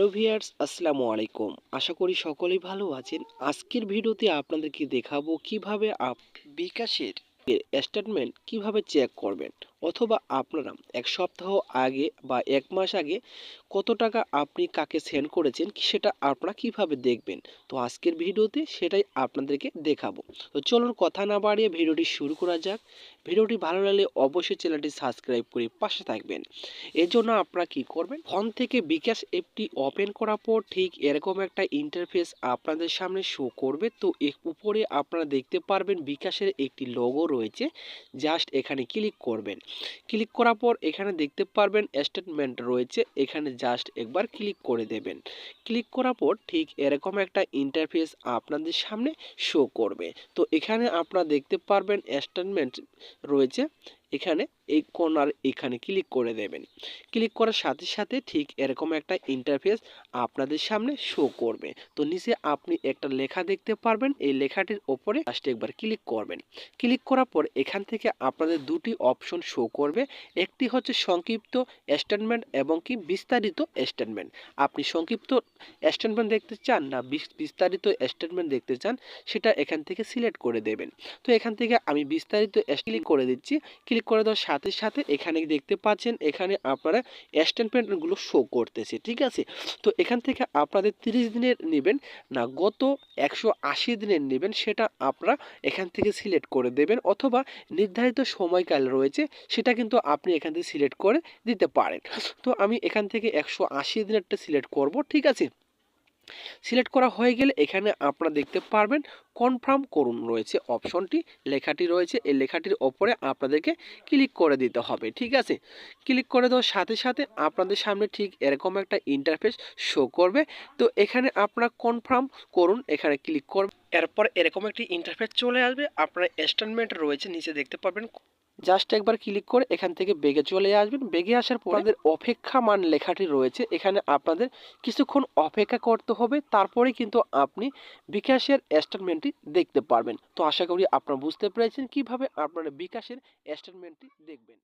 Hello viewers, আসসালামু আলাইকুম। আশা করি সকলেই ভালো আছেন। আজকের ভিডিওতে আপনাদেরকে দেখাবো কীভাবে আপ বিকাশের স্টেটমেন্ট কীভাবে চেক করবেন। অথবা আপনারা এক সপ্তাহ আগে বা এক মাস আগে কত টাকা আপনি কাকে সেন্ড করেছেন, সেটা আপনারা কীভাবে দেখবেন? তো আজকের ভিডিওতে সেটাই আপনাদেরকে দেখাবো। তো চলুন কথা না বাড়িয়ে ভিডিওটি শুরু করা যাক। ভিডিওটি ভালো লাগলে অবশ্যই চ্যানেলটি সাবস্ক্রাইব করে পাশে থাকবেন। এর জন্য আপনারা কি করবেন? ফোন থেকে বিকাশ অ্যাপটি ওপেন করার পর ঠিক এরকম একটা ইন্টারফেস আপনাদের সামনে শো করবে। তো উপরে আপনারা দেখতে পারবেন বিকাশের একটি লোগো রয়েছে। জাস্ট এখানে ক্লিক করবেন। ক্লিক করার পর এখানে দেখতে পারবেন স্টেটমেন্ট রয়েছে, এখানে জাস্ট একবার ক্লিক করে দেবেন। ক্লিক করার পর ঠিক এরকম একটা ইন্টারফেস আপনাদের সামনে শো করবে। তো এখানে আপনারা দেখতে পারবেন স্টেটমেন্ট রয়েছে এখানে এই কর্নার এখানে ক্লিক করে দেবেন। ক্লিক করার সাথে সাথে ঠিক এরকম একটা ইন্টারফেস আপনাদের সামনে শো করবে। তো নিচে আপনি একটা লেখা দেখতে পারবেন, এই লেখাটির ওপরে লাস্টে একবার ক্লিক করবেন। ক্লিক করার পর এখান থেকে আপনাদের দুটি অপশন শো করবে। একটি হচ্ছে সংক্ষিপ্ত স্টেটমেন্ট এবং কি বিস্তারিত স্টেটমেন্ট আপনি সংক্ষিপ্ত স্টেটমেন্ট দেখতে চান না বিস্তারিত স্টেটমেন্ট দেখতে চান, সেটা এখান থেকে সিলেক্ট করে দেবেন। তো এখান থেকে আমি বিস্তারিত ক্লিক করে দিচ্ছি। ক্লিক করে দেওয়ার সাথে সাথে এখানে দেখতে পাচ্ছেন, এখানে আপনারা স্টেটমেন্টগুলো শো করতেছে, ঠিক আছে? তো এখান থেকে আপনাদের তিরিশ দিনের নেবেন, না গত একশো আশি দিনের নেবেন, সেটা আপনারা এখান থেকে সিলেক্ট করে দেবেন, অথবা নির্ধারিত সময়কাল রয়েছে, সেটা কিন্তু আপনি এখান থেকে সিলেক্ট করে দিতে পারেন। তো আমি এখান থেকে একশো আশি দিনেরটা সিলেক্ট করব, ঠিক আছে? সিলেক্ট করা হয়ে গেলে এখানে আপনারা দেখতে পারবেন কনফার্ম করুন রয়েছে অপশনটি লেখাটি রয়েছে, এই লেখাটির ওপরে আপনাদেরকে ক্লিক করে দিতে হবে, ঠিক আছে? ক্লিক করে দেওয়ার সাথে সাথে আপনাদের সামনে ঠিক এরকম একটা ইন্টারফেস শো করবে। তো এখানে আপনারা কনফার্ম করুন, এখানে ক্লিক করবেন। এরপর এরকম একটি ইন্টারফেস চলে আসবে। আপনার স্টেটমেন্ট রয়েছে, নিচে দেখতে পারবেন জাস্ট একবার ক্লিক করে এখান থেকে বেগে চলে আসবেন। বেগে আসার পর আমাদের অপেক্ষা মান লেখাটি রয়েছে। এখানে আপনাদের কিছুক্ষণ অপেক্ষা করতে হবে। তারপরে কিন্তু আপনি বিকাশের স্টেটমেন্টটি দেখতে পারবেন। তো আশা করি আপনারা বুঝতে পেরেছেন কীভাবে আপনারা বিকাশের স্টেটমেন্টটি দেখবেন।